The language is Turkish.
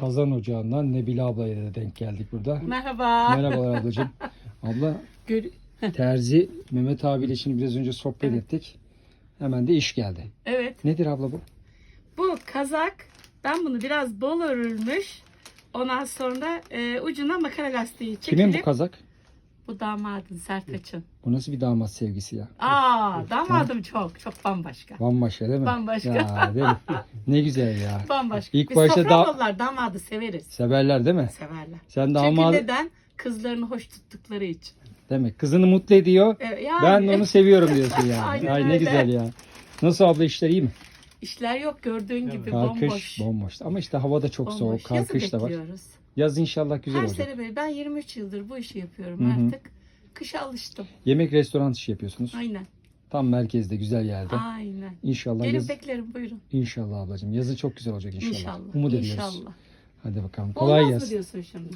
Kazan Ocağı'ndan Nebile ablaya da denk geldik burada. Merhaba. Merhabalar ablacığım. Abla Gör- terzi Mehmet abiyle şimdi biraz önce sohbet ettik. Hemen de iş geldi. evet. Nedir abla bu? Bu kazak. Ben bunu biraz bol örülmüş. Ondan sonra e, ucuna makara lastiği çekilip. Kimin bu kazak? Bu damadın Sertaç'ın. Bu nasıl bir damat sevgisi ya? Aa damadım çok. Çok bambaşka. Bambaşka değil mi? Bambaşka. Ya, değil mi? Ne güzel ya. Bambaşka. İlk Biz başta da- damadı severiz. Severler değil mi? Severler. Sen Çünkü damadı neden? Kızlarını hoş tuttukları için. mi? Kızını mutlu ediyor. Evet, yani, Ben onu seviyorum diyorsun ya. Aynen Ay ne öyle. güzel ya. Nasıl abla işler iyi mi? İşler yok gördüğün gibi Kar bomboş. bomboş. Ama işte hava da çok Bomboş. soğuk. Kar Yazı kış da var. bekliyoruz. Yaz inşallah güzel Her olacak. sene böyle. Ben 23 yıldır bu işi yapıyorum Hı hı. artık. Kışa alıştım. Yemek restoran işi yapıyorsunuz. Aynen. Tam merkezde güzel yerde. Aynen. İnşallah Gelin yaz, beklerim buyurun. inşallah ablacığım. Yazı çok güzel olacak inşallah. İnşallah. Umut ediyoruz. İnşallah. Hadi bakalım. Kolay Olmaz mı gelsin. diyorsun şimdi?